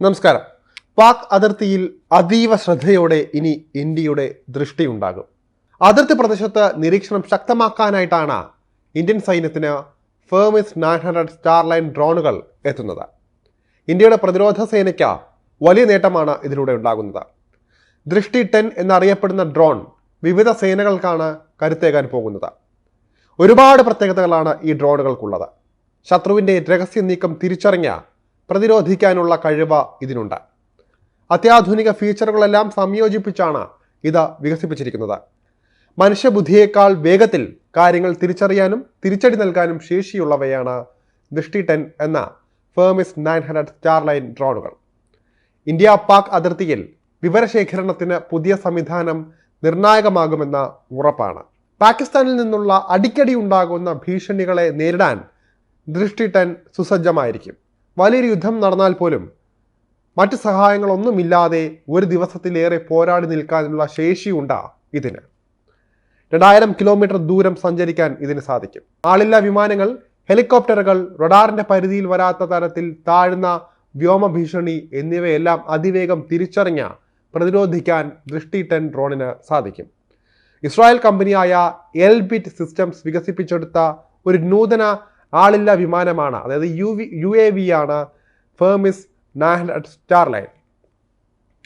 നമസ്കാരം. പാക് അതിർത്തിയിൽ അതീവ ശ്രദ്ധയോടെ ഇനി ഇന്ത്യയുടെ ദൃഷ്ടിയുണ്ടാകും അതിർത്തി പ്രദേശത്ത് നിരീക്ഷണം ശക്തമാക്കാനായിട്ടാണ് ഇന്ത്യൻ സൈന്യത്തിന് ഫേമിസ് നയൻ ഹൺഡ്രഡ് സ്റ്റാർലൈൻ ഡ്രോണുകൾ എത്തുന്നത്. ഇന്ത്യയുടെ പ്രതിരോധ സേനയ്ക്ക് വലിയ നേട്ടമാണ് ഇതിലൂടെ ഉണ്ടാകുന്നത്. ദൃഷ്ടി ടെൻ എന്നറിയപ്പെടുന്ന ഡ്രോൺ വിവിധ സേനകൾക്കാണ് കരുത്തേകാൻ പോകുന്നത്. ഒരുപാട് പ്രത്യേകതകളാണ് ഈ ഡ്രോണുകൾക്കുള്ളത്. ശത്രുവിന്റെ രഹസ്യ നീക്കം തിരിച്ചറിഞ്ഞ പ്രതിരോധിക്കാനുള്ള കഴിവ് ഇതിനുണ്ട്. അത്യാധുനിക ഫീച്ചറുകളെല്ലാം സംയോജിപ്പിച്ചാണ് ഇത് വികസിപ്പിച്ചിരിക്കുന്നത്. മനുഷ്യബുദ്ധിയേക്കാൾ വേഗത്തിൽ കാര്യങ്ങൾ തിരിച്ചറിയാനും തിരിച്ചടി നൽകാനും ശേഷിയുള്ളവയാണ് ദൃഷ്ടി ടെൻ എന്ന ഫേമിസ് നയൻ ഹൺഡ്രഡ് സ്റ്റാർലൈൻ ഡ്രോണുകൾ. ഇന്ത്യ പാക് അതിർത്തിയിൽ വിവരശേഖരണത്തിന് പുതിയ സംവിധാനം നിർണായകമാകുമെന്ന ഉറപ്പാണ്. പാകിസ്ഥാനിൽ നിന്നുള്ള അടിക്കടി ഉണ്ടാകുന്ന ഭീഷണികളെ നേരിടാൻ ദൃഷ്ടി ടെൻ സുസജ്ജമായിരിക്കും. വലിയൊരു യുദ്ധം നടന്നാൽ പോലും മറ്റ് സഹായങ്ങളൊന്നുമില്ലാതെ ഒരു ദിവസത്തിലേറെ പോരാടി നിൽക്കാനുള്ള ശേഷിയുണ്ടാ ഇതിന്. രണ്ടായിരം കിലോമീറ്റർ ദൂരം സഞ്ചരിക്കാൻ ഇതിന് സാധിക്കും. ആളില്ലാ വിമാനങ്ങൾ ഹെലികോപ്റ്ററുകൾ റഡാറിന്റെ പരിധിയിൽ വരാത്ത തരത്തിൽ താഴ്ന്ന വ്യോമ ഭീഷണി എന്നിവയെല്ലാം അതിവേഗം തിരിച്ചറിഞ്ഞ പ്രതിരോധിക്കാൻ ദൃഷ്ടി ടെൻ ഡ്രോണിന് സാധിക്കും. ഇസ്രായേൽ കമ്പനിയായ എൽബിറ്റ് സിസ്റ്റംസ് വികസിപ്പിച്ചെടുത്ത ഒരു നൂതന ആളില്ലാ വിമാനമാണ്. അതായത് U V U A V ആണ് ഫേമിസ് നയൻ സ്റ്റാർലൈൻ.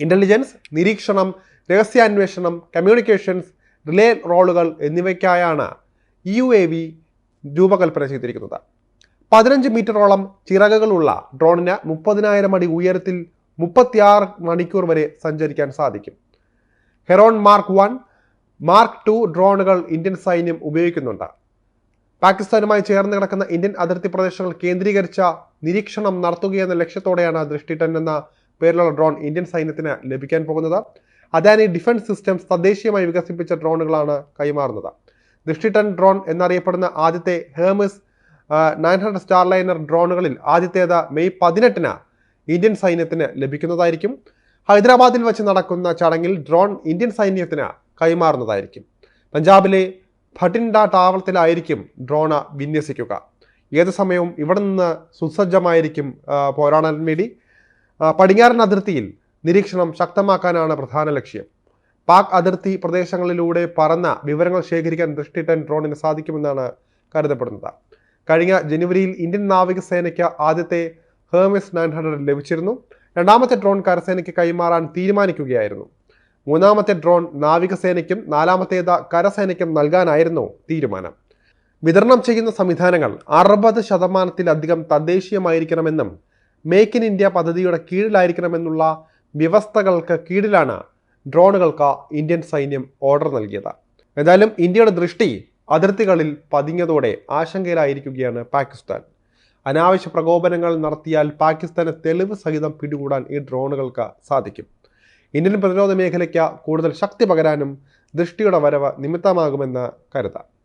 ഇന്റലിജൻസ് നിരീക്ഷണം രഹസ്യാന്വേഷണം കമ്മ്യൂണിക്കേഷൻസ് റിലേ റോളുകൾ എന്നിവയ്ക്കായാണ് യു എ വി രൂപകൽപ്പന ചെയ്തിരിക്കുന്നത്. പതിനഞ്ച് മീറ്ററോളം ചിറകുകളുള്ള ഡ്രോണിന് മുപ്പതിനായിരം അടി ഉയരത്തിൽ മുപ്പത്തിയാറ് മണിക്കൂർ വരെ സഞ്ചരിക്കാൻ സാധിക്കും. Heron Mark one Mark two ഡ്രോണുകൾ ഇന്ത്യൻ സൈന്യം ഉപയോഗിക്കുന്നുണ്ട്. പാകിസ്ഥാനുമായി ചേർന്ന് കിടക്കുന്ന ഇന്ത്യൻ അതിർത്തി പ്രദേശങ്ങൾ കേന്ദ്രീകരിച്ച നിരീക്ഷണം നടത്തുകയെന്ന ലക്ഷ്യത്തോടെയാണ് ദൃഷ്ടി ടെൻ എന്ന പേരിലുള്ള ഡ്രോൺ ഇന്ത്യൻ സൈന്യത്തിന് ലഭിക്കാൻ പോകുന്നത്. അദാനി ഡിഫൻസ് സിസ്റ്റംസ് തദ്ദേശീയമായി വികസിപ്പിച്ച ഡ്രോണുകളാണ് കൈമാറുന്നത്. ദൃഷ്ടി ടെൻ ഡ്രോൺ എന്നറിയപ്പെടുന്ന ആദ്യത്തെ ഹേമസ് നയൻ ഹൺഡ്രഡ് സ്റ്റാർലൈനർ ഡ്രോണുകളിൽ ആദ്യത്തേത് മെയ് പതിനെട്ടിന് ഇന്ത്യൻ സൈന്യത്തിന് ലഭിക്കുന്നതായിരിക്കും. ഹൈദരാബാദിൽ വെച്ച് നടക്കുന്ന ചടങ്ങിൽ ഡ്രോൺ ഇന്ത്യൻ സൈന്യത്തിന് കൈമാറുന്നതായിരിക്കും. പഞ്ചാബിലെ ഭട്ടിൻഡ താവളത്തിലായിരിക്കും ഡ്രോണ വിന്യസിക്കുക. ഏത് സമയവും ഇവിടെ നിന്ന് സുസജ്ജമായിരിക്കും പോരാടാൻ വേണ്ടി. പടിഞ്ഞാറൻ അതിർത്തിയിൽ നിരീക്ഷണം ശക്തമാക്കാനാണ് പ്രധാന ലക്ഷ്യം. പാക് അതിർത്തി പ്രദേശങ്ങളിലൂടെ പറന്ന വിവരങ്ങൾ ശേഖരിക്കാൻ ദൃഷ്ടി ടെൻ ഡ്രോണിന് സാധിക്കുമെന്നാണ് കരുതപ്പെടുന്നത്. കഴിഞ്ഞ ജനുവരിയിൽ ഇന്ത്യൻ നാവികസേനയ്ക്ക് ആദ്യത്തെ ഹേമിസ് നയൻ ഹൺഡ്രഡ് ലഭിച്ചിരുന്നു. രണ്ടാമത്തെ ഡ്രോൺ കരസേനയ്ക്ക് കൈമാറാൻ തീരുമാനിക്കുകയായിരുന്നു. മൂന്നാമത്തെ ഡ്രോൺ നാവികസേനയ്ക്കും നാലാമത്തേത് കരസേനയ്ക്കും നൽകാനായിരുന്നു തീരുമാനം. വിതരണം ചെയ്യുന്ന സംവിധാനങ്ങൾ അറുപത് ശതമാനത്തിലധികം തദ്ദേശീയമായിരിക്കണമെന്നും മേക്ക് ഇൻ ഇന്ത്യ പദ്ധതിയുടെ കീഴിലായിരിക്കണമെന്നുള്ള വ്യവസ്ഥകൾക്ക് കീഴിലാണ് ഡ്രോണുകൾക്ക് ഇന്ത്യൻ സൈന്യം ഓർഡർ നൽകിയത്. എന്തായാലും ഇന്ത്യയുടെ ദൃഷ്ടി അതിർത്തികളിൽ പതിഞ്ഞതോടെ ആശങ്കയിലായിരിക്കുകയാണ് പാകിസ്ഥാൻ. അനാവശ്യ പ്രകോപനങ്ങൾ നടത്തിയാൽ പാകിസ്ഥാന് തെളിവ് സഹിതം പിടികൂടാൻ ഈ ഡ്രോണുകൾക്ക് സാധിക്കും. ഇന്ത്യൻ പ്രതിരോധ മേഖലയ്ക്ക് കൂടുതൽ ശക്തി പകരാനും ദൃഷ്ടിയുടെ വരവ് നിമിത്തമാകുമെന്ന് കരുതാം.